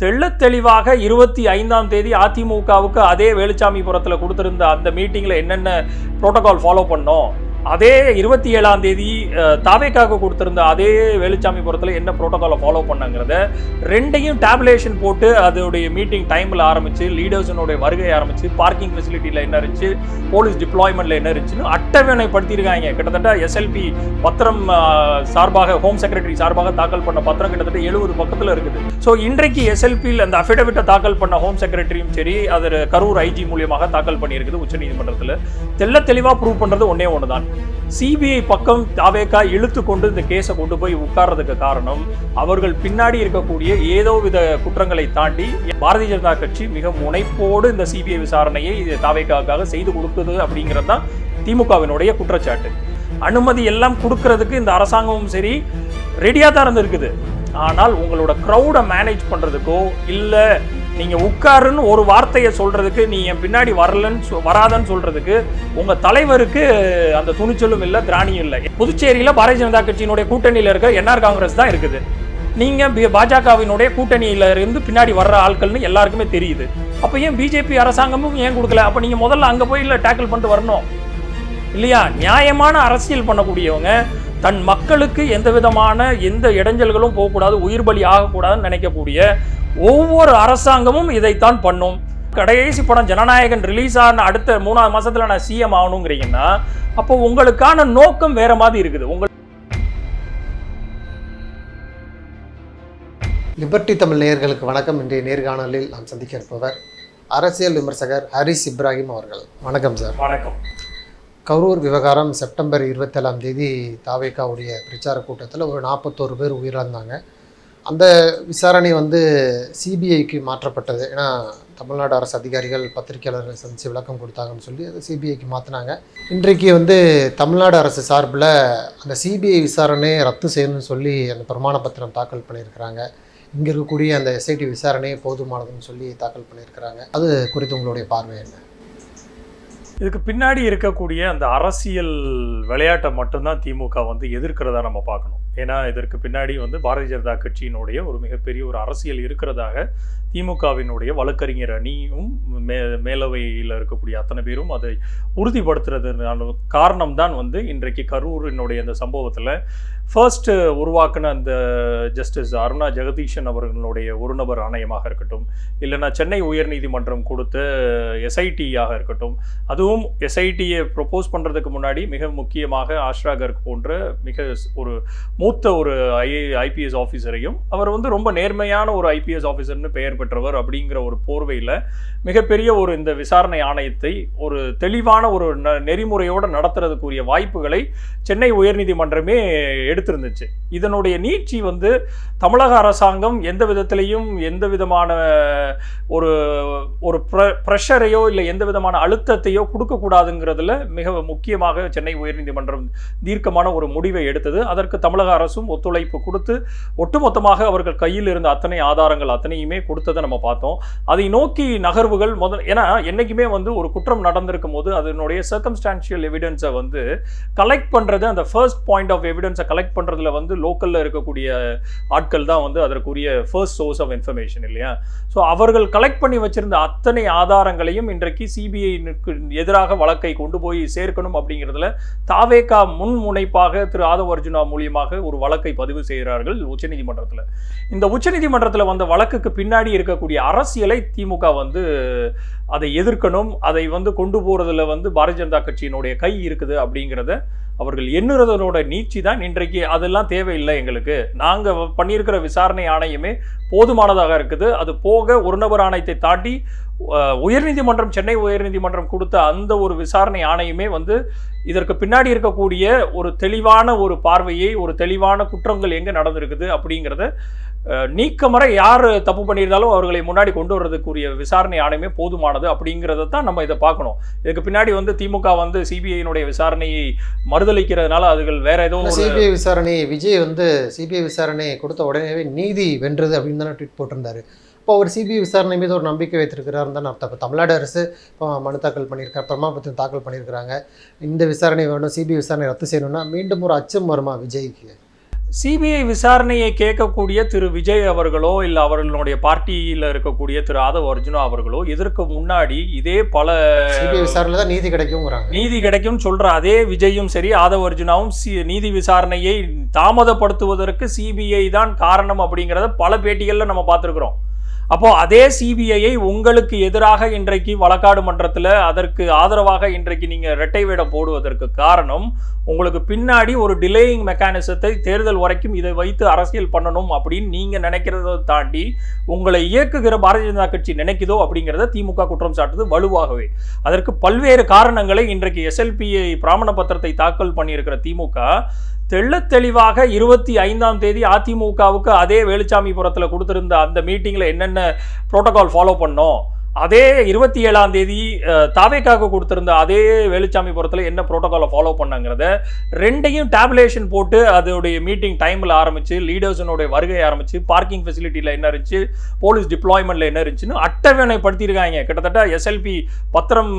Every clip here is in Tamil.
தெள்ள தெளிவாக இருபத்தி ஐந்தாம் தேதி அதிமுகவுக்கு அதே வேலுச்சாமிபுரத்தில் கொடுத்துருந்த அந்த மீட்டிங்கில் என்னென்ன ப்ரோட்டோகால் ஃபாலோ பண்ணோம்? அதே இருபத்தி ஏழாம் தேதி தாவேக்காக கொடுத்திருந்த அதே வேலுச்சாமிபுரத்தில் என்ன ப்ரோட்டோகாலை ஃபாலோ பண்ணாங்கிறத ரெண்டையும் டேப்லேஷன் போட்டு அதோடைய மீட்டிங் டைமில் ஆரம்பிச்சு லீடர்ஸினுடைய வருகை ஆரம்பிச்சு பார்க்கிங் ஃபெசிலிட்டியில் என்ன இருந்துச்சு போலீஸ் டிப்ளாய்மெண்ட்டில் என்ன இருந்துச்சுன்னு அட்டவணைப்படுத்தியிருக்காங்க. கிட்டத்தட்ட எஸ்எல்பி பத்திரம் சார்பாக ஹோம் செக்ரட்டரி சார்பாக தாக்கல் பண்ண பத்திரம் கிட்டத்தட்ட எழுபது பக்கத்தில் இருக்குது. ஸோ இன்றைக்கு எஸ்எல்பியில் அந்த அஃபிடவிட்டை தாக்கல் பண்ண ஹோம் செக்ரட்டரியும் சரி அது கரூர் ஐஜி மூலியமாக தாக்கல் பண்ணியிருக்குது உச்சநீதிமன்றத்தில். தெல்ல தெளிவாக ப்ரூவ் பண்ணுறது ஒன்றே ஒன்று தான் சிபிஐ பக்கம் தாவேக்கா இழுத்து கொண்டு இந்த கேஸை கொண்டு போய் உட்கார்றதுக்கு காரணம் அவர்கள் பின்னாடி இருக்கக்கூடிய ஏதோ வித குற்றங்களை தாண்டி பாரதிய ஜனதா கட்சி மிக முனைப்போடு இந்த சிபிஐ விசாரணையை தாவேக்காவுக்காக செய்து கொடுக்குது அப்படிங்கிறது தான் திமுகவினுடைய குற்றச்சாட்டு. அனுமதி எல்லாம் கொடுக்கறதுக்கு இந்த அரசாங்கமும் சரி ரெடியாக தான் இருந்திருக்குது. ஆனால் உங்களோட க்ரௌடை மேனேஜ் பண்ணுறதுக்கோ இல்லை நீங்கள் உட்காருன்னு ஒரு வார்த்தையை சொல்கிறதுக்கு நீ என் பின்னாடி வரலன்னு சொ- வராதன்னு சொல்கிறதுக்கு உங்கள் தலைவருக்கு அந்த துணிச்சலும் இல்லை திராணியும் இல்லை. புதுச்சேரியில் பாரதிய ஜனதா கட்சியினுடைய கூட்டணியில் இருக்க என்ஆர் காங்கிரஸ் தான் இருக்குது. நீங்கள் பாஜகவினுடைய கூட்டணியில இருந்து பின்னாடி வர்ற ஆட்கள்னு எல்லாருக்குமே தெரியுது. அப்போ ஏன் பிஜேபி அரசாங்கமும் ஏன் கொடுக்கல? அப்போ நீங்கள் முதல்ல அங்கே போய் இல்லை டேக்கிள் பண்ணிட்டு வரணும். இல்லையா? நியாயமான அரசியல் பண்ணக்கூடியவங்க தன் மக்களுக்கு எந்த விதமான எந்த இடைஞ்சல்களும் போகக்கூடாது உயிர் பலி ஆகக்கூடாதுன்னு நினைக்கக்கூடிய ஒவ்வொரு அரசாங்கமும் இதைத்தான் பண்ணும். கடைசி படம் ஜனநாயகன் ரிலீஸ் ஆன அடுத்த மூணாவது மாசத்துல நான் சிஎம் ஆகணுங்கிறீங்கன்னா அப்போ உங்களுக்கான நோக்கம் வேற மாதிரி இருக்குது. உங்க லிபர்டி தமிழ் நேயர்களுக்கு வணக்கம். இன்றைய நேர்காணலில் நாம் சந்திக்க இருப்பவர் அரசியல் விமர்சகர் ஹரிஸ் இப்ராஹிம் அவர்கள். வணக்கம் சார். வணக்கம். கரூர் விவகாரம் செப்டம்பர் இருபத்தேழாம் தேதி தாவேக்காவுடைய பிரச்சார கூட்டத்தில் ஒரு நாற்பத்தோரு பேர் உயிரிழந்தாங்க. அந்த விசாரணை வந்து சிபிஐக்கு மாற்றப்பட்டது. ஏன்னா தமிழ்நாடு அரசு அதிகாரிகள் பத்திரிகையாளர்களை சந்தித்து விளக்கம் கொடுத்தாங்கன்னு சொல்லி அது சிபிஐக்கு மாற்றினாங்க இன்றைக்கு வந்து தமிழ்நாடு அரசு சார்பில் அந்த சிபிஐ விசாரணையை ரத்து செய்யணும்னு சொல்லி அந்த பிரமாண பத்திரம் தாக்கல் பண்ணியிருக்கிறாங்க. இங்கே இருக்கக்கூடிய அந்த எஸ்ஐடி விசாரணையே போதுமானதுன்னு சொல்லி தாக்கல் பண்ணியிருக்கிறாங்க. அது குறித்து உங்களுடைய பார்வை என்ன? இதுக்கு பின்னாடி இருக்கக்கூடிய அந்த அரசியல் விளையாட்டை மட்டும்தான் திமுக வந்து எதிர்க்கிறதா நம்ம பார்க்கணும். ஏன்னா இதற்கு பின்னாடி வந்து பாரதிய ஜனதா கட்சியினுடைய ஒரு மிகப்பெரிய ஒரு அரசியல் இருக்கிறதாக திமுகவினுடைய வழக்கறிஞர் அணியும் மே மேலவையில் இருக்கக்கூடிய அத்தனை பேரும் அதை உறுதிப்படுத்துறதுனால காரணம்தான் வந்து இன்றைக்கு கரூரினுடைய அந்த சம்பவத்தில் ஃபர்ஸ்ட்டு உருவாக்கின அந்த ஜஸ்டிஸ் அருணா ஜெகதீஷன் அவர்களுடைய ஒரு நபர் ஆணையமாக இருக்கட்டும் இல்லைன்னா சென்னை உயர்நீதிமன்றம் கொடுத்த எஸ்ஐடியாக இருக்கட்டும் அதுவும் எஸ்ஐடியை ப்ரொப்போஸ் பண்ணுறதுக்கு முன்னாடி மிக முக்கியமாக ஆஷ்ரா கர்க் போன்ற மிக ஒரு மூத்த ஒரு ஐ ஐபிஎஸ் ஆஃபீஸரையும் அவர் வந்து ரொம்ப நேர்மையான ஒரு ஐபிஎஸ் ஆஃபீஸர்னு பெயர் பெற்றவர் அப்படிங்கிற ஒரு போர்வையில் மிகப்பெரிய ஒரு இந்த விசாரணை ஆணையத்தை ஒரு தெளிவான ஒரு ந நெறிமுறையோடு நடத்துறதுக்குரிய வாய்ப்புகளை சென்னை உயர்நீதிமன்றமே எடுத்திருந்துச்சு. இதனுடைய நீட்சி வந்து தமிழக அரசாங்கம் எந்த விதத்திலையும் எந்த விதமான ஒரு ஒரு ப்ரெஷரையோ இல்லை எந்த விதமான அழுத்தத்தையோ கொடுக்கக்கூடாதுங்கிறதுல மிக முக்கியமாக சென்னை உயர்நீதிமன்றம் தீர்க்கமான ஒரு முடிவை எடுத்தது. அதற்கு தமிழக அரசும் ஒத்துழைப்பு கொடுத்து ஒட்டுமொத்தமாக அவர்கள் கையில் இருந்த அத்தனை ஆதாரங்கள் அத்தனையுமே கொடுத்த நம்ம பார்த்தோம். அதை நோக்கி நகர்வுகள் முதல் ஏன்னா என்றைக்குமே வந்து ஒரு குற்றம் நடந்திருக்கும் போது அதனுடைய சர்க்கம்ஸ்டான்ஷியல் எவிடன்ஸை வந்து கலெக்ட் பண்ணுறது அந்த ஃபர்ஸ்ட் பாயிண்ட் ஆஃப் எவிடன்ஸை கலெக்ட் பண்ணுறதுல வந்து லோக்கலில் இருக்கக்கூடிய ஆட்கள் தான் வந்து அதற்குரிய ஃபர்ஸ்ட் சோர்ஸ் ஆஃப் இன்ஃபர்மேஷன் இல்லையா? ஸோ அவர்கள் கலெக்ட் பண்ணி வச்சிருந்த அத்தனை ஆதாரங்களையும் இன்றைக்கு சிபிஐக்கு எதிராக வழக்கை கொண்டு போய் சேர்க்கணும் அப்படிங்கிறதுல தாவேகா முன் முனைப்பாக திரு ஆதவ அர்ஜுனா மூலியமாக ஒரு வழக்கை பதிவு செய்கிறார்கள் உச்சநீதிமன்றத்தில். இந்த உச்சநீதிமன்றத்தில் வந்த வழக்குக்கு பின்னாடி இருக்கக்கூடிய அரசியலை திமுக வந்து அதை எதிர்க்கணும் அதை வந்து கொண்டு போகிறதுல வந்து பாரதிய ஜனதா கட்சியினுடைய கை இருக்குது அப்படிங்கிறத அவர்கள் எண்ணுறதனோட நீட்சி தான் இன்றைக்கு அதெல்லாம் தேவையில்லை எங்களுக்கு. நாங்கள் பண்ணியிருக்கிற விசாரணை ஆணையமே போதுமானதாக இருக்குது. அது போக ஒரு நபர் ஆணையத்தை தாண்டி உயர்நீதிமன்றம் சென்னை உயர்நீதிமன்றம் கொடுத்த அந்த ஒரு விசாரணை ஆணையமே வந்து இதற்கு பின்னாடி இருக்கக்கூடிய ஒரு தெளிவான ஒரு பார்வையை ஒரு தெளிவான குற்றங்கள் எங்கே நடந்திருக்குது அப்படிங்கிறத அஹ், நீக்கமற யார் தப்பு பண்ணியிருந்தாலும் அவர்களை முன்னாடி கொண்டு வர்றதுக்குரிய விசாரணை ஆணையமே போதுமானது அப்படிங்கிறத தான் நம்ம இதை பார்க்கணும். இதுக்கு பின்னாடி வந்து திமுக வந்து சிபிஐனுடைய விசாரணையை மறுதளிக்கிறதுனால அதுகள் வேற ஏதோ ஒரு சிபிஐ விசாரணை விஜய் வந்து சிபிஐ விசாரணை கொடுத்த உடனேவே நீதி வென்றது அப்படின்னு தானே ட்வீட் போட்டிருந்தாரு. இப்போ அவர் சிபிஐ விசாரணை மீது ஒரு நம்பிக்கை வைத்திருக்கிறாருன்னு தான் அர்த்தம். இப்போ தமிழ்நாடு அரசு இப்போ மனு தாக்கல் பண்ணியிருக்காங்க பிரமாபத்திரம் தாக்கல் பண்ணியிருக்கிறாங்க. இந்த விசாரணை வேணும் சிபிஐ விசாரணை ரத்து செய்யணும்னா மீண்டும் ஒரு அச்சம் வருமா விஜய்க்கு? சிபிஐ விசாரணையை கேட்கக்கூடிய திரு விஜய் அவர்களோ இல்லை அவர்களுடைய பார்ட்டியில் இருக்கக்கூடிய திரு ஆதவ் அர்ஜுனா அவர்களோ இதற்கு முன்னாடி இதே பல சிபிஐ விசாரணையில் தான் நீதி கிடைக்குங்கிறாங்க. நீதி கிடைக்கும்னு சொல்ற அதே விஜயும் சரி ஆதவ் அர்ஜுனாவும் சி நீதி விசாரணையை தாமதப்படுத்துவதற்கு சிபிஐ தான் காரணம் அப்படிங்கிறத பல பேட்டிகளில் நம்ம பார்த்துருக்குறோம். அப்போ அதே சிபிஐயை உங்களுக்கு எதிராக இன்றைக்கு வழக்காடு மன்றத்தில் அதற்கு ஆதரவாக இன்றைக்கு நீங்கள் இரட்டை வேடம் போடுவதற்கு காரணம் உங்களுக்கு பின்னாடி ஒரு டிலேயிங் மெக்கானிசத்தை தேர்தல் வரைக்கும் இதை வைத்து அரசியல் பண்ணணும் அப்படின்னு நீங்கள் நினைக்கிறத தாண்டி உங்களை இயக்குகிற பாரதிய ஜனதா கட்சி நினைக்குதோ அப்படிங்கிறத திமுக குற்றம் சாட்டுது வலுவாகவே. அதற்கு பல்வேறு காரணங்களை இன்றைக்கு எஸ்எல்பிஐ பிராமண பத்திரத்தை தாக்கல் பண்ணியிருக்கிற திமுக தெள்ள தெளிவாக இருபத்தி ஐந்தாம் தேதி அதிமுகவுக்கு அதே வேலுச்சாமிபுரத்தில் கொடுத்துருந்த அந்த மீட்டிங்கில் என்னென்ன புரோட்டோகால் ஃபாலோ பண்ணோம்? அதே இருபத்தி ஏழாம் தேதி தாவேக்காக கொடுத்திருந்த அதே வேலுச்சாமிபுரத்தில் என்ன புரோட்டோகாலை ஃபாலோ பண்ணாங்கிறத ரெண்டையும் டேப்லேஷன் போட்டு அதோடைய மீட்டிங் டைமில் ஆரம்பிச்சு லீடர்ஸினுடைய வருகை ஆரம்பிச்சு பார்க்கிங் ஃபெசிலிட்டியில் என்ன இருந்துச்சு போலீஸ் டிப்ளாய்மெண்ட்டில் என்ன இருந்துச்சுன்னு அட்டவணைப்படுத்தியிருக்காங்க கிட்டத்தட்ட எஸ்எல்பி பத்திரம்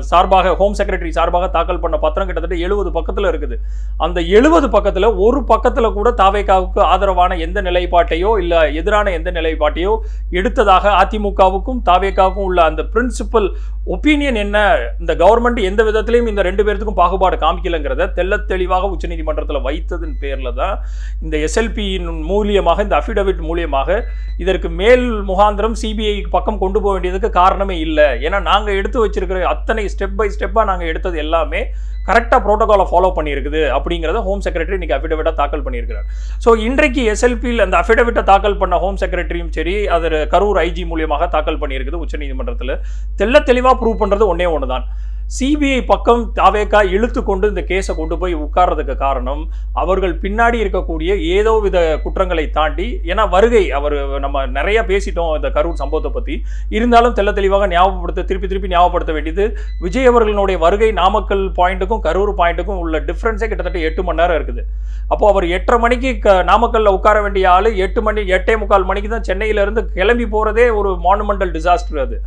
சார்பாக ஹோம் செக்ரட்டரி சார்பாக தாக்கல் பண்ண பத்திரம் கிட்டத்தட்ட எழுபது பக்கத்தில் இருக்குது. அந்த எழுபது பக்கத்தில் ஒரு பக்கத்தில் கூட தாவேக்காவுக்கு ஆதரவான எந்த நிலைப்பாட்டையோ இல்லை எதிரான எந்த நிலைப்பாட்டையோ எடுத்ததாக அதிமுகவுக்கும் தாவேக்காவுக்கும் உள்ள அந்த பிரின்சிபல் ஒப்பீனியன் என்ன? இந்த கவர்மெண்ட் எந்த விதத்திலையும் இந்த ரெண்டு பேர்த்துக்கும் பாகுபாடு காமிக்கலங்கிறத தெள்ளத் தெளிவாக உச்சநீதிமன்றத்தில் வைத்ததன் பேரில் தான் இந்த எஸ்எல்பியின் மூலியமாக இந்த அஃபிடவிட் மூலியமாக இதற்கு மேல் முகாந்திரம் சிபிஐ பக்கம் கொண்டு போக வேண்டியதுக்கு காரணமே இல்லை. ஏன்னா நாங்கள் எடுத்து வச்சிருக்கிற அத்தனை ஸ்டெப் பை ஸ்டெப்பாக நாங்கள் எடுத்தது எல்லாமே கரெக்டாக ப்ரோட்டோகாலை ஃபாலோ பண்ணியிருக்குது அப்படிங்கிறத ஹோம் செக்ரட்டரி இன்றைக்கி அஃபிடவிட்டாக தாக்கல் பண்ணியிருக்கிறார். ஸோ இன்றைக்கு எஸ்எல்பியில் அந்த அஃபிடவிட்டை தாக்கல் பண்ண ஹோம் செக்ரட்டரியும் சரி அது கரூர் ஐஜி மூலியமாக தாக்கல் பண்ணியிருக்குது உச்சநீதிமன்றத்தில். தெல்ல தெளிவாக ப்ரூவ் பண்ணுறது ஒன்றே ஒன்று தான் சிபிஐ பக்கம் தாவேக்கா இழுத்து கொண்டு இந்த கேஸை கொண்டு போய் உட்கார்றதுக்கு காரணம் அவர்கள் பின்னாடி இருக்கக்கூடிய ஏதோ வித குற்றங்களை தாண்டி ஏன்னா வருகை அவர் நம்ம நிறைய பேசிட்டோம் இந்த கரூர் சம்பவத்தை பற்றி இருந்தாலும் தெல்ல தெளிவாக ஞாபகப்படுத்த திருப்பி திருப்பி ஞாபகப்படுத்த வேண்டியது விஜய் அவர்களுடைய வருகை நாமக்கல் பாயிண்ட்டுக்கும் கரூர் பாயிண்ட்டுக்கும் உள்ள டிஃப்ரென்ஸே கிட்டத்தட்ட எட்டு மணி நேரம் இருக்குது. அப்போ அவர் எட்டரை மணிக்கு க நாமக்கல்ல உட்கார வேண்டிய ஆள் எட்டு மணி எட்டே முக்கால் மணிக்கு தான் சென்னையில இருந்து கிளம்பி போகிறதே ஒரு மானுமெண்டல் டிசாஸ்டர் அது.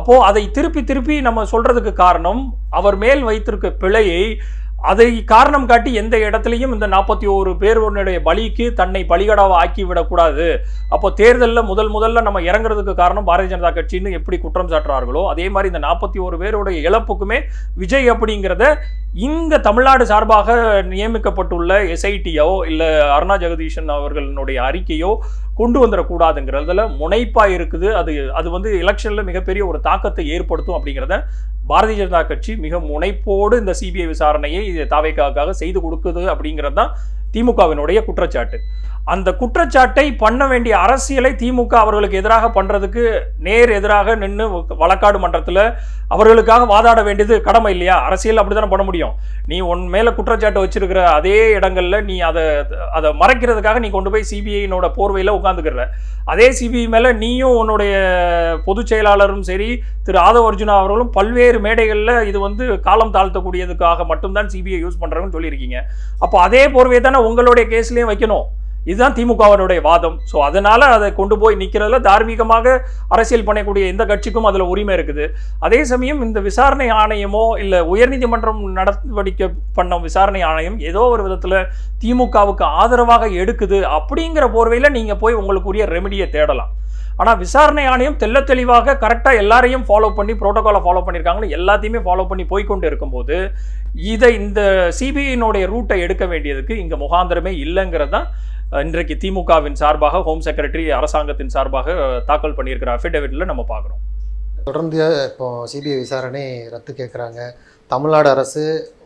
அப்போ அதை திருப்பி திருப்பி நம்ம சொல்றதுக்கு காரணம் அவர் மேல் வைத்திருக்க பிழையை அதை காரணம் காட்டி எந்த இடத்துலையும் இந்த நாற்பத்தி ஓரு பேருடைய பலிக்கு தன்னை பலிகடாவை ஆக்கி விடக்கூடாது அப்போ தேர்தலில் முதல் முதல்ல நம்ம இறங்குறதுக்கு காரணம் பாரதிய ஜனதா கட்சின்னு எப்படி குற்றம் சாட்டுறார்களோ அதே மாதிரி இந்த நாற்பத்தி ஓரு பேருடைய இழப்புக்குமே விஜய் அப்படிங்கிறத இந்த தமிழ்நாடு சார்பாக நியமிக்கப்பட்டுள்ள எஸ்ஐடியோ இல்லை அருணா ஜெகதீஷன் அவர்களுடைய அறிக்கையோ கொண்டு வந்துடக்கூடாதுங்கிறதுல முனைப்பாக இருக்குது. அது அது வந்து எலெக்ஷனில் மிகப்பெரிய ஒரு தாக்கத்தை ஏற்படுத்தும் அப்படிங்கிறத பாரதிய ஜனதா கட்சி மிக முனைப்போடு இந்த சிபிஐ விசாரணையை தாவேக்காக செய்து கொடுக்குது அப்படிங்கிறது தான் திமுகவினுடைய குற்றச்சாட்டு. அந்த குற்றச்சாட்டை பண்ண வேண்டிய அரசியலை திமுக அவர்களுக்கு எதிராக பண்ணுறதுக்கு நேர் எதிராக நின்று வழக்காடு மன்றத்தில் அவர்களுக்காக வாதாட வேண்டியது கடமை இல்லையா? அரசியல் அப்படி தானே பண்ண முடியும். நீ உன் மேலே குற்றச்சாட்டு வச்சிருக்கிற அதே இடங்களில் நீ அதை அதை மறைக்கிறதுக்காக நீ கொண்டு போய் சிபிஐனோட போர்வையில் உட்காந்துக்கிற அதே சிபிஐ மேலே நீயும் உன்னுடைய பொதுச் செயலாளரும் சரி திரு ஆதவ அர்ஜுனா அவர்களும் பல்வேறு மேடைகளில் இது வந்து காலம் தாழ்த்தக்கூடியதுக்காக மட்டும்தான் சிபிஐ யூஸ் பண்றாங்கன்னு சொல்லியிருக்கீங்க. அப்போ அதே போர்வையை தானே உங்களுடைய கேஸ்லேயும் வைக்கணும். இதுதான் திமுகவினுடைய வாதம். ஸோ அதனால் அதை கொண்டு போய் நிற்கிறதுல தார்மீகமாக அரசியல் பண்ணக்கூடிய எந்த கட்சிக்கும் அதில் உரிமை இருக்குது. அதே சமயம் இந்த விசாரணை ஆணையமோ இல்லை உயர்நீதிமன்றம் நடவடிக்கை பண்ண விசாரணை ஆணையம் ஏதோ ஒரு விதத்தில் திமுகவுக்கு ஆதரவாக எடுக்குது அப்படிங்கிற போர்வையில் நீங்கள் போய் உங்களுக்குரிய ரெமெடியை தேடலாம். ஆனால் விசாரணை ஆணையம் தெள்ள தெளிவாக கரெக்டாக எல்லாரையும் ஃபாலோ பண்ணி ப்ரோட்டோக்காலை ஃபாலோ பண்ணியிருக்காங்கன்னு எல்லாத்தையுமே ஃபாலோ பண்ணி போய்கொண்டு இருக்கும்போது இதை இந்த சிபிஐனுடைய ரூட்டை எடுக்க வேண்டியதுக்கு இங்கே முகாந்திரமே இல்லைங்கிறது தான் இன்றைக்கு திமுகவின் சார்பாக ஹோம் செக்ரட்டரி அரசாங்கத்தின் சார்பாக தாக்கல் பண்ணியிருக்கிற அஃபிடவிட்டில் நம்ம பார்க்குறோம். தொடர்ந்து இப்போ சிபிஐ விசாரணை ரத்து கேட்குறாங்க. தமிழ்நாடு அரசு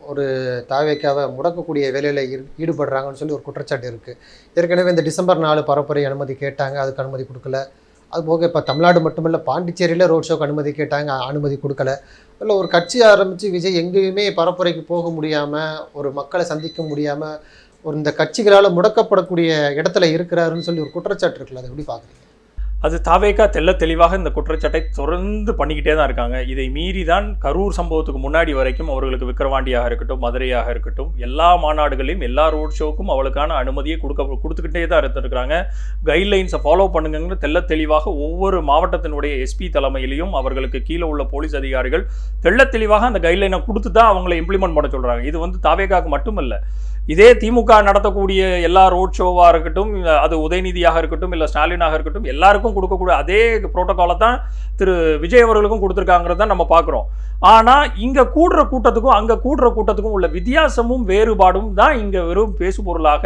ஒரு தாவேக்காவை முடக்கக்கூடிய வேலையில் ஈடுபடுறாங்கன்னு சொல்லி ஒரு குற்றச்சாட்டு இருக்குது ஏற்கனவே இந்த டிசம்பர் நாலு பரப்புரை அனுமதி கேட்டாங்க அதுக்கு அனுமதி கொடுக்கல. அது போக இப்போ தமிழ்நாடு மட்டுமில்ல பாண்டிச்சேரியில் ரோட் ஷோக்கு அனுமதி கேட்டாங்க அனுமதி கொடுக்கல. இல்லை ஒரு கட்சி ஆரம்பித்து விஜய் எங்கேயுமே பரப்புரைக்கு போக முடியாமல் ஒரு மக்களை சந்திக்க முடியாமல் ஒரு இந்த கட்சிகளால் முடக்கப்படக்கூடிய இடத்துல இருக்கிறாருன்னு சொல்லி ஒரு குற்றச்சாட்டு இருக்குல்ல அதை எப்படி பார்க்குறீங்க? அது தாவேக்கா தெள்ள தெளிவாக இந்த குற்றச்சாட்டை தொடர்ந்து பண்ணிக்கிட்டே தான் இருக்காங்க. இதை மீறி தான் கரூர் சம்பவத்துக்கு முன்னாடி வரைக்கும் அவர்களுக்கு விக்கிரவாண்டியாக இருக்கட்டும் மதுரையாக இருக்கட்டும் எல்லா மாநாடுகளையும் எல்லா ரோட் ஷோக்கும் அவளுக்கான அனுமதியை கொடுக்க கொடுத்துக்கிட்டே தான் இருந்திருக்கிறாங்க. கைட்லைன்ஸை ஃபாலோ பண்ணுங்கன்னு தெள்ள தெளிவாக ஒவ்வொரு மாவட்டத்தினுடைய எஸ்பி தலைமையிலையும் அவர்களுக்கு கீழே உள்ள போலீஸ் அதிகாரிகள் தெள்ள தெளிவாக அந்த கைட்லைனை கொடுத்து தான் அவங்களை இம்ப்ளிமெண்ட் பண்ண சொல்கிறாங்க இது வந்து தாவேக்காக்கு மட்டுமல்ல. இதே திமுக நடத்தக்கூடிய எல்லா ரோட் ஷோவாக இருக்கட்டும் அது உதயநிதியாக இருக்கட்டும் இல்லை ஸ்டாலினாக இருக்கட்டும் எல்லாருக்கும் கொடுக்கக்கூடிய அதே புரோட்டோகாலை தான் திரு விஜய் அவர்களுக்கும் கொடுத்துருக்காங்கிறத நம்ம பார்க்குறோம். ஆனால் இங்கே கூடுற கூட்டத்துக்கும் அங்கே கூடுற கூட்டத்துக்கும் உள்ள வித்தியாசமும் வேறுபாடும் தான் இங்கே வெறும் பேசுபொருளாக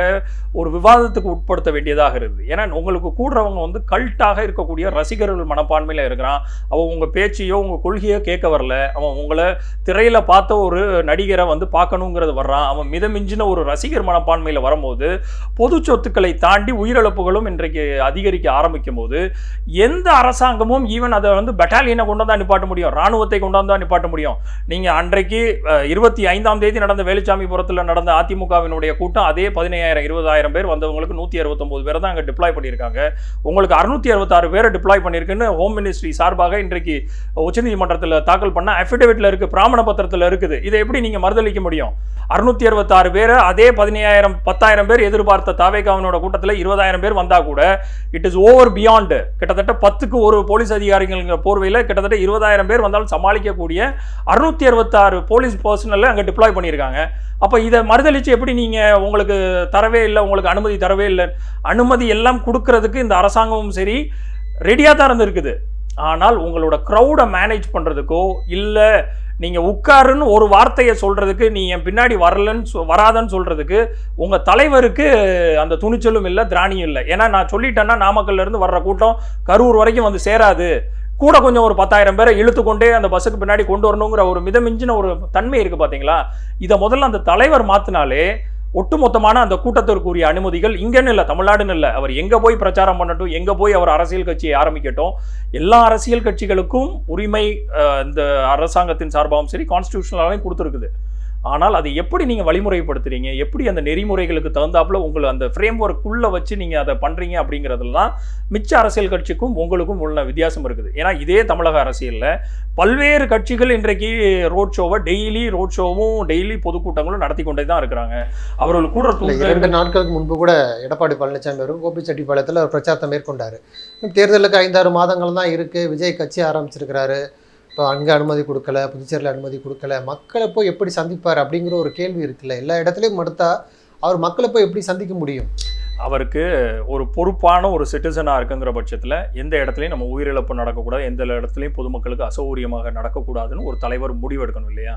ஒரு விவாதத்துக்கு உட்படுத்த வேண்டியதாக இருக்குது. ஏன்னா உங்களுக்கு கூடுறவங்க வந்து கல்ட்டாக இருக்கக்கூடிய ரசிகர்கள் மனப்பான்மையில் இருக்கிறான். அவன் உங்கள் பேச்சையோ உங்கள் கொள்கையோ கேட்க வரல. அவன் உங்களை திரையில் பார்த்த ஒரு நடிகரை வந்து பார்க்கணுங்கிறது வர்றான். அவன் மிதமிஞ்சின ஒரு ரசிகர் மனப்பான்மையில் வரும்போது பொது சொத்துக்களை தாண்டி உயிரிழப்புகளும் இன்றைக்கு அதிகரிக்க ஆரம்பிக்கும் போது எந்த அரசாங்கமும் ஈவன் அதை வந்து பெட்டாலியனை கொண்டு வந்தா நிப்பாட்ட முடியும். ராணுவத்தை கொண்டு வந்தா நிப்பாட்ட முடியும். நீங்க அன்றைக்கு இருபத்தி ஐந்தாம் தேதி நடந்த வேலுச்சாமிபுரத்தில் நடந்த அதிமுகவினுடைய கூட்டம் அதே பதினையாயிரம் இருபதாயிரம் பேர் வந்தவங்களுக்கு நூற்றி அறுபத்தொம்போது பேர் தான் அங்கே டிப்ளாய் பண்ணியிருக்காங்க. உங்களுக்கு அறுநூத்தி அறுபத்தாறு பேரை டிப்ளாய் பண்ணியிருக்குன்னு ஹோம் மினிஸ்ட்ரி சார்பாக இன்றைக்கு உச்சநீதிமன்றத்தில் தாக்கல் பண்ண அஃபிடேவிட்டில் இருக்கு பிராமண பத்திரத்தில் இருக்குது. இதை எப்படி நீங்கள் மறுதளிக்க முடியும்? அறுநூத்தி அறுபத்தாறு பேரை அதே பதினையாயிரம் பத்தாயிரம் பேர் எதிர்பார்த்த தாவேகாவனோட கூட்டத்தில் இருபதாயிரம் பேர் வந்தால் கூட இட் இஸ் ஓவர் பியாண்டு கிட்டத்தட்ட பத்துக்கு ஒரு போலீஸ் அதிகாரிகள் போர்வையில் கிட்டத்தட்ட இருபதாயிரம் பேர் வந்தாலும் சமாளிக்கக்கூடிய அறுநூத்தி அறுபத்தாறு போலீஸ் பர்சனல் அங்கே டிப்ளாய் பண்ணியிருக்காங்க. அப்போ இதை மறுதளித்து எப்படி நீங்கள் உங்களுக்கு தரவே இல்லை உங்களுக்கு அனுமதி தரவே இல்லை அனுமதி எல்லாம் கொடுக்கறதுக்கு இந்த அரசாங்கமும் சரி ரெடியாக தான் இருந்திருக்குது. ஆனால் உங்களோட க்ரௌடை மேனேஜ் பண்ணுறதுக்கோ இல்லை நீங்கள் உட்காருன்னு ஒரு வார்த்தையை சொல்கிறதுக்கு நீ என் பின்னாடி வரலன்னு சொ- வராதன்னு சொல்கிறதுக்கு உங்கள் தலைவருக்கு அந்த துணிச்சலும் இல்லை திராணியும் இல்லை. ஏன்னா நான் சொல்லிட்டேன்னா நாமக்கல்லேருந்து வர்ற கூட்டம் கரூர் வரைக்கும் வந்து சேராது. கூட கொஞ்சம் ஒரு பத்தாயிரம் பேரை இழுத்து கொண்டே அந்த பஸ்ஸுக்கு பின்னாடி கொண்டு வரணுங்கிற ஒரு மிதமிஞ்சின ஒரு தன்மை இருக்குது பார்த்தீங்களா இதை முதல்ல அந்த தலைவர் மாற்றினாலே ஒட்டுமொத்தமான அந்த கூட்டத்திற்குரிய அனுமதிகள் இங்கேன்னு இல்லை தமிழ்நாடுன்னு இல்லை அவர் எங்கே போய் பிரச்சாரம் பண்ணட்டும் எங்கே போய் அவர் அரசியல் கட்சியை ஆரம்பிக்கட்டும் எல்லா அரசியல் கட்சிகளுக்கும் உரிமை இந்த அரசாங்கத்தின் சார்பாகவும் சரி கான்ஸ்டியூஷனலாகவும் கொடுத்துருக்குது. ஆனால் அதை எப்படி நீங்கள் வழிமுறைப்படுத்துறீங்க? எப்படி அந்த நெறிமுறைகளுக்கு தகுந்தாப்புல உங்களை அந்த ஃப்ரேம் ஒர்க்குள்ளே வச்சு நீங்கள் அதை பண்ணுறீங்க அப்படிங்கிறதுல தான் மிச்ச அரசியல் கட்சிக்கும் உங்களுக்கும் உள்ள வித்தியாசம் இருக்குது. ஏன்னா இதே தமிழக அரசியலில் பல்வேறு கட்சிகள் இன்றைக்கு ரோட் ஷோவை டெய்லி ரோட் ஷோவும் டெய்லி பொதுக்கூட்டங்களும் நடத்தி கொண்டே தான் இருக்கிறாங்க. அவர்கள் கூட இரண்டு நாட்களுக்கு முன்பு கூட எடப்பாடி பழனிசாமி அவர்கள் கோபிச்செட்டிப்பாளையத்தில் பிரச்சாரத்தை மேற்கொண்டார். தேர்தலுக்கு ஐந்தாறு மாதங்கள் தான் இருக்குது விஜய் கட்சி ஆரம்பிச்சிருக்கிறாரு. இப்போ அங்கே அனுமதி கொடுக்கல புதுச்சேரியில் அனுமதி கொடுக்கல மக்களை போய் எப்படி சந்திப்பார் அப்படிங்கிற ஒரு கேள்வி இருக்குல்ல. எல்லா இடத்துலையும் மறுத்தா அவர் மக்களை போய் எப்படி சந்திக்க முடியும்? அவருக்கு ஒரு பொறுப்பான ஒரு சிட்டிசனாக இருக்குங்கிற பட்சத்தில் எந்த இடத்துலையும் நம்ம உயிரிழப்பு நடக்கக்கூடாது எந்த இடத்துலையும் பொதுமக்களுக்கு அசௌகரியமாக நடக்கக்கூடாதுன்னு ஒரு தலைவர் முடிவெடுக்கணும் இல்லையா?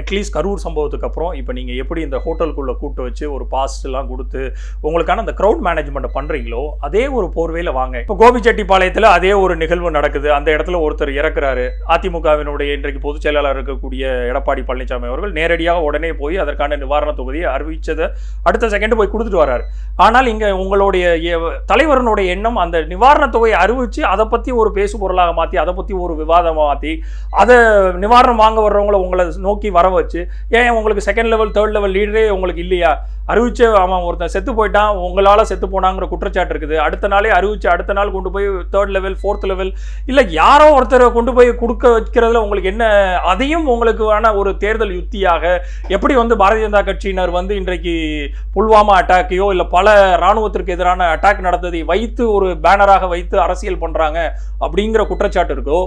அட்லீஸ்ட் கரூர் சம்பவத்துக்கு அப்புறம் இப்போ நீங்கள் எப்படி இந்த ஹோட்டலுக்குள்ளே கூட்டு வச்சு ஒரு பாஸ்ட்லாம் கொடுத்து உங்களுக்கான அந்த க்ரௌட் மேனேஜ்மெண்ட்டை பண்ணுறீங்களோ அதே ஒரு போர்வையில் வாங்க. இப்போ கோபிச்செட்டிப்பாளையத்தில் அதே ஒரு நிகழ்வு நடக்குது. அந்த இடத்துல ஒருத்தர் இறக்குறாரு. அதிமுகவினுடைய இன்றைக்கு பொதுச் செயலாளர் இருக்கக்கூடிய எடப்பாடி பழனிசாமி அவர்கள் நேரடியாக உடனே போய் அதற்கான நிவாரணத் தொகுதியை அறிவித்ததை அடுத்த செகண்ட் போய் கொடுத்துட்டு வர்றாரு. ஆனால் இங்கே உங்களுடைய தலைவரனுடைய எண்ணம் அந்த நிவாரணத் தொகையை அறிவிச்சு அதை பற்றி ஒரு பேசு பொருளாக மாற்றி அதை பற்றி ஒரு விவாதமாக மாற்றி அதை நிவாரணம் வாங்க வர்றவங்கள உங்களை நோக்கி வர வச்சு ஏன் உங்களுக்கு செகண்ட் லெவல் தேர்ட் லெவல் லீடரே உங்களுக்கு இல்லையா? அறிவிச்சு அவன் ஒருத்தன் செத்து போயிட்டான் உங்களால் செத்து போனாங்கிற குற்றச்சாட்டு இருக்குது. அடுத்த நாளே அறிவிச்சு அடுத்த நாள் கொண்டு போய் தேர்ட் லெவல் ஃபோர்த் லெவல் இல்லை யாரோ ஒருத்தரை கொண்டு போய் கொடுக்க வைக்கிறதுல உங்களுக்கு என்ன அதையும் உங்களுக்கான ஒரு தேர்தல் யுத்தியாக எப்படி வந்து பாரதிய ஜனதா கட்சியினர் வந்து இன்றைக்கு புல்வாமா அட்டாக்கையோ இல்லை பல இராணுவத்திற்கு எதிரான அட்டாக் நடந்ததை வைத்து ஒரு பேனராக வைத்து அரசியல் பண்ணுறாங்க அப்படிங்கிற குற்றச்சாட்டு இருக்கோ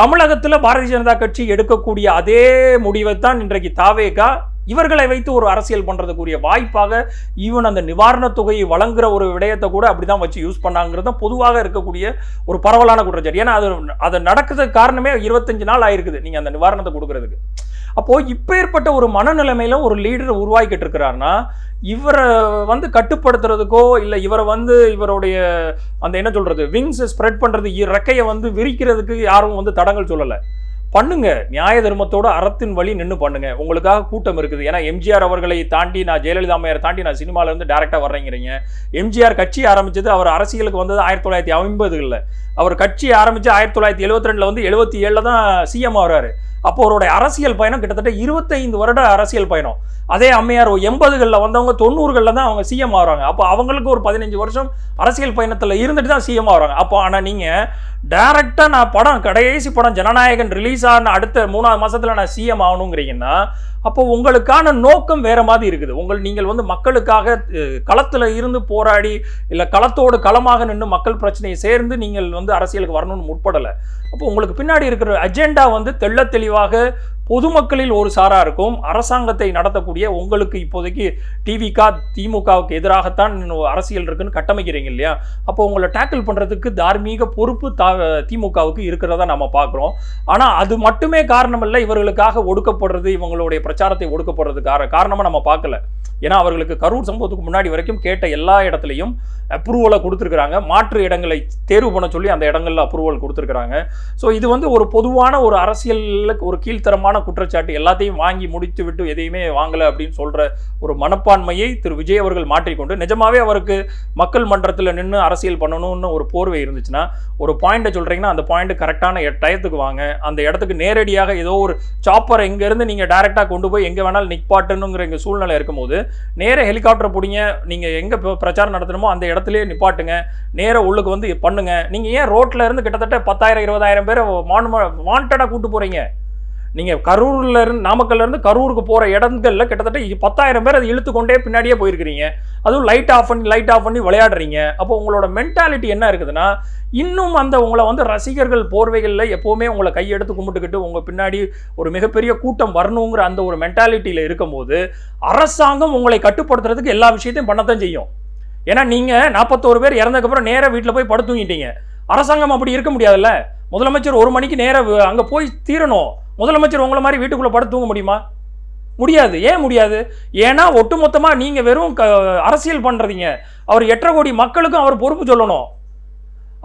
தமிழகத்தில் பாரதிய ஜனதா கட்சி எடுக்கக்கூடிய அதே முடிவை தான் இன்றைக்கு தாவேகா இவர்களை வைத்து ஒரு அரசியல் பண்றதுக்குரிய வாய்ப்பாக ஈவன் அந்த நிவாரணத் தொகையை வழங்குற ஒரு விடயத்தை கூட அப்படிதான் வச்சு யூஸ் பண்ணாங்கிறது தான் பொதுவாக இருக்கக்கூடிய ஒரு பரவலான குற்றச்சாட்டு. ஏன்னா அது அது நடக்கிறதுக்கு காரணமே இருபத்தஞ்சு நாள் ஆயிருக்குது. நீங்க அந்த நிவாரணத்தை கொடுக்கறதுக்கு. அப்போது இப்பேற்பட்ட ஒரு மனநிலைமையில் ஒரு லீடர் உருவாக்கிட்டு இருக்கிறாருன்னா இவரை வந்து கட்டுப்படுத்துறதுக்கோ இல்லை இவரை வந்து இவருடைய அந்த என்ன சொல்கிறது விங்ஸ் ஸ்ப்ரெட் பண்ணுறது இறக்கையை வந்து விரிக்கிறதுக்கு யாரும் வந்து தடங்கள் சொல்லலை. பண்ணுங்க. நியாய தர்மத்தோட அறத்தின் வழி நின்று பண்ணுங்க. உங்களுக்காக கூட்டம் இருக்குது. ஏன்னா எம்ஜிஆர் அவர்களை தாண்டி நான் ஜெயலலிதா அம்மையார் தாண்டி நான் சினிமால இருந்து டேரக்டா வர்றேங்கிறீங்க. எம்ஜிஆர் கட்சி ஆரம்பிச்சது அவர் அரசியலுக்கு வந்தது ஆயிரத்தி தொள்ளாயிரத்தி ஐம்பதுகளில். அவர் கட்சி ஆரம்பித்து ஆயிரத்தி தொள்ளாயிரத்தி எழுபத்தி ரெண்டில் வந்து எழுபத்தி ஏழில் தான் சிஎம் ஆகிறாரு. அப்போ அவருடைய அரசியல் பயணம் கிட்டத்தட்ட இருபத்தைந்து வருட அரசியல் பயணம். அதே அம்மையார் எண்பதுகளில் வந்தவங்க தொண்ணூறுகளில் தான் அவங்க சிஎம் ஆகிறாங்க. அப்போ அவங்களுக்கு ஒரு பதினஞ்சு வருஷம் அரசியல் பயணத்தில் இருந்துட்டு தான் சிஎம் ஆகிறாங்க. அப்போ ஆனால் நீங்கள் டைரக்டாக நான் படம் கடைசி படம் ஜனநாயகன் ரிலீஸ் ஆன அடுத்த மூணாவது மாதத்தில் நான் சிஎம் ஆகணுங்கிறீங்கன்னா அப்போ உங்களுக்கான நோக்கம் வேற மாதிரி இருக்குது. உங்கள் நீங்கள் வந்து மக்களுக்காக களத்தில் இருந்து போராடி இல்லை களத்தோடு களமாக நின்று மக்கள் பிரச்சனையை சேர்ந்து நீங்கள் வந்து அரசியலுக்கு வரணும்னு முற்படலை. அப்போ உங்களுக்கு பின்னாடி இருக்கிற அஜெண்டா வந்து தெள்ளத் தெளிவாக பொதுமக்களில் ஒரு சாரா இருக்கும். அரசாங்கத்தை நடத்தக்கூடிய உங்களுக்கு இப்போதைக்கு டிவிகா திமுகவுக்கு எதிராகத்தான் அரசியல் இருக்குன்னு கட்டமைக்கிறீங்க இல்லையா? அப்போ உங்களை டேக்கிள் பண்றதுக்கு தார்மீக பொறுப்பு தா திமுகவுக்கு இருக்கிறதா நம்ம பார்க்குறோம். ஆனால் அது மட்டுமே காரணம் இல்லை இவர்களுக்காக ஒடுக்கப்படுறது இவங்களுடைய பிரச்சாரத்தை ஒடுக்கப்படுறதுக்காக காரணமாக நம்ம பார்க்கல. ஏன்னா அவர்களுக்கு கரூர் சம்பவத்துக்கு முன்னாடி வரைக்கும் கேட்ட எல்லா இடத்துலையும் அப்ரூவலை கொடுத்துருக்குறாங்க. மாற்று இடங்களை தேர்வு பண்ண சொல்லி அந்த இடங்களில் அப்ரூவல் கொடுத்துருக்குறாங்க. ஸோ இது வந்து ஒரு பொதுவான ஒரு அரசியலில் ஒரு கீழ்த்தரமான குற்றச்சாட்டு. எல்லாத்தையும் வாங்கி முடித்து விட்டு எதையுமே வாங்கலை அப்படின்னு சொல்கிற ஒரு மனப்பான்மையை திரு. விஜய் அவர்கள் மாற்றிக்கொண்டு நிஜமாவே அவருக்கு மக்கள் மன்றத்தில் நின்று அரசியல் பண்ணணும்னு ஒரு போர்வை இருந்துச்சுன்னா ஒரு பாயிண்ட்டை சொல்கிறீங்கன்னா அந்த பாயிண்ட் கரெக்டான டயத்துக்கு வாங்க. அந்த இடத்துக்கு நேரடியாக ஏதோ ஒரு சாப்பர் இங்கேருந்து நீங்கள் டைரெக்டாக கொண்டு போய் எங்கே வேணாலும் நிற்பாட்டுனுங்கிற எங்கள் சூழ்நிலை இருக்கும்போது நேர ஹெலிகாப்டர் பிடிங்க நீங்கள் எங்கே பிரச்சாரம் நடத்தணுமோ அந்த இடத்துலேயே நிப்பாட்டுங்க. நேர உள்ளுக்கு வந்து பண்ணுங்கள் நீங்கள் ஏன் ரோட்டில் இருந்து கிட்டத்தட்ட பத்தாயிரம் இருபதாயிரம் பேரை வாண்டடாக கூப்பிட்டு போகிறீங்க நீங்கள் கரூரில் இருந்து நாமக்கல்லருந்து கரூருக்கு போகிற இடங்கள்ல கிட்டத்தட்ட பத்தாயிரம் பேர் அதை இழுத்துக்கொண்டே பின்னாடியே போயிருக்கிறீங்க. அதுவும் லைட் ஆஃப் பண்ணி லைட் ஆஃப் பண்ணி விளையாடுறீங்க. அப்போ உங்களோட மென்டாலிட்டி என்ன இருக்குதுன்னா இன்னும் அந்த உங்களை வந்து ரசிகர்கள் போர்வைகளில் எப்போவுமே உங்களை கையெடுத்து கும்பிட்டுக்கிட்டு உங்கள் பின்னாடி ஒரு மிகப்பெரிய கூட்டம் வரணுங்கிற அந்த ஒரு மென்டாலிட்டியில் இருக்கும்போது அரசாங்கம் உங்களை கட்டுப்படுத்துறதுக்கு எல்லா விஷயத்தையும் பண்ணத்தான் செய்யும். ஏன்னா நீங்கள் நாற்பத்தோரு பேர் இறந்ததுக்கப்புறம் நேராக வீட்டில் போய் படுத்துங்கிட்டீங்க அரசாங்கம் அப்படி இருக்க முடியாதுல்ல. முதலமைச்சர் ஒரு மணிக்கு நேராக அங்கே போய் தீரணும். முதலமைச்சர் உங்களை மாதிரி வீட்டுக்குள்ளே படுத்து தூங்க முடியுமா? முடியாது. ஏன் முடியாது? ஏன்னா ஒட்டுமொத்தமாக நீங்கள் வெறும் க அரசியல் பண்ணுறதீங்க அவர் எட்டரை கோடி மக்களுக்கும் அவர் பொறுப்பு சொல்லணும்.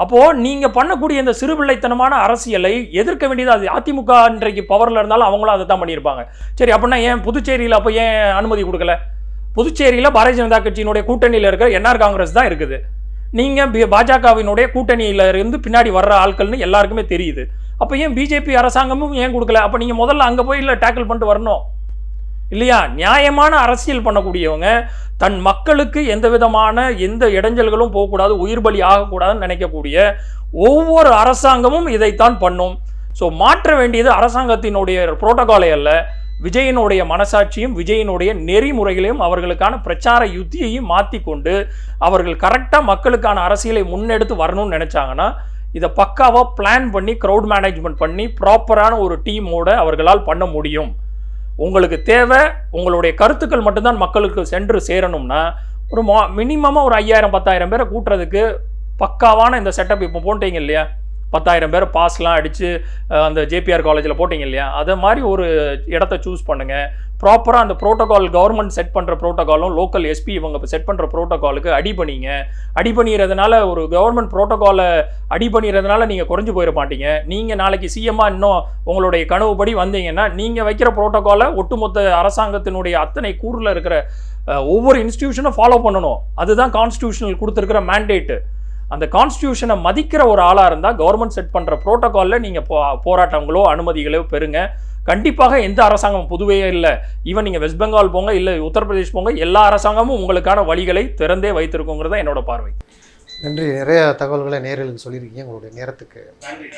அப்போது நீங்கள் பண்ணக்கூடிய இந்த சிறுபிள்ளைத்தனமான அரசியலை எதிர்க்க வேண்டியது அது அதிமுக இன்றைக்கு பவரில் இருந்தாலும் அவங்களும் அதை தான் பண்ணியிருப்பாங்க. சரி அப்படின்னா ஏன் புதுச்சேரியில் அப்போ ஏன் அனுமதி கொடுக்கல? புதுச்சேரியில் பாரதிய ஜனதா கட்சியினுடைய கூட்டணியில் இருக்கிற என்ஆர் காங்கிரஸ் தான் இருக்குது. நீங்கள் பாஜகவினுடைய கூட்டணியில் இருந்து பின்னாடி வர்ற ஆட்கள்னு எல்லாருக்குமே தெரியுது. அப்போ ஏன் பிஜேபி அரசாங்கமும் ஏன் கொடுக்கல? அப்போ நீங்கள் முதல்ல அங்கே போய் இல்லை டேக்கிள் பண்ணிட்டு வரணும். இல்லையா? நியாயமான அரசியல் பண்ணக்கூடியவங்க தன் மக்களுக்கு எந்த விதமான எந்த இடைஞ்சல்களும் போகக்கூடாது உயிர் பலி ஆகக்கூடாதுன்னு நினைக்கக்கூடிய ஒவ்வொரு அரசாங்கமும் இதைத்தான் பண்ணும். ஸோ மாற்ற வேண்டியது அரசாங்கத்தினுடைய புரோட்டோகாலை அல்ல. விஜயனுடைய மனசாட்சியும் விஜயனுடைய நெறிமுறைகளையும் அவர்களுக்கான பிரச்சார யுத்தியையும் மாற்றி கொண்டு அவர்கள் கரெக்டாக மக்களுக்கான அரசியலை முன்னெடுத்து வரணும்னு நினச்சாங்கன்னா இதை பக்காவாக பிளான் பண்ணி க்ரௌட் மேனேஜ்மெண்ட் பண்ணி ப்ராப்பரான ஒரு டீமோட அவர்களால் பண்ண முடியும். உங்களுக்கு தேவை உங்களுடைய கருத்துக்கள் மட்டும்தான் மக்களுக்கு சென்று சேரணும்னா ஒரு மா மினிமமாக ஒரு ஐயாயிரம் பத்தாயிரம் பேரை கூட்டுறதுக்கு பக்காவான இந்த செட்டப் இப்போ போட்டீங்க இல்லையா? பத்தாயிரம் பேர் பாஸ்லாம் அடித்து அந்த ஜேபிஆர் காலேஜில் போட்டிங்க இல்லையா? அதை மாதிரி ஒரு இடத்த சூஸ் பண்ணுங்கள் ப்ராப்பராக அந்த ப்ரோட்டோகால் கவர்மெண்ட் செட் பண்ணுற ப்ரோட்டோகாலும் லோக்கல் எஸ்பி இவங்க செட் பண்ணுற ப்ரோட்டோகாலுக்கு அடி பண்ணிங்க அடி பண்ணிடுறதுனால ஒரு கவர்மெண்ட் ப்ரோட்டோகாலை அடி பண்ணிடுறதுனால நீங்கள் குறைஞ்சி போயிட மாட்டீங்க. நீங்கள் நாளைக்கு சிஎம்மாக இன்னும் உங்களுடைய கனவுபடி வந்தீங்கன்னா நீங்கள் வைக்கிற ப்ரோட்டோகாலை ஒட்டுமொத்த அரசாங்கத்தினுடைய அத்தனை கூறில் இருக்கிற ஒவ்வொரு இன்ஸ்டியூஷனும் ஃபாலோ பண்ணணும். அதுதான் கான்ஸ்டியூஷனல் கொடுத்துருக்கிற மேண்டேட்டு அந்த கான்ஸ்டியூஷனை மதிக்கிற ஒரு ஆளாக இருந்தால் கவர்மெண்ட் செட் பண்ணுற ப்ரோட்டோகாலில் நீங்கள் போ போராட்டங்களோ அனுமதிகளோ பெறுங்க. கண்டிப்பாக எந்த அரசாங்கம் புதுவையே இல்லை. ஈவன் நீங்கள் வெஸ்ட் பெங்கால் போங்க இல்லை உத்தரப்பிரதேஷ் போங்க எல்லா அரசாங்கமும் உங்களுக்கான வழிகளை திறந்தே வைத்திருக்குங்கிறது என்னோட பார்வை. நன்றி. நிறைய தகவல்களை நேரில் சொல்லியிருக்கீங்க. உங்களுடைய நேரத்துக்கு. நன்றி.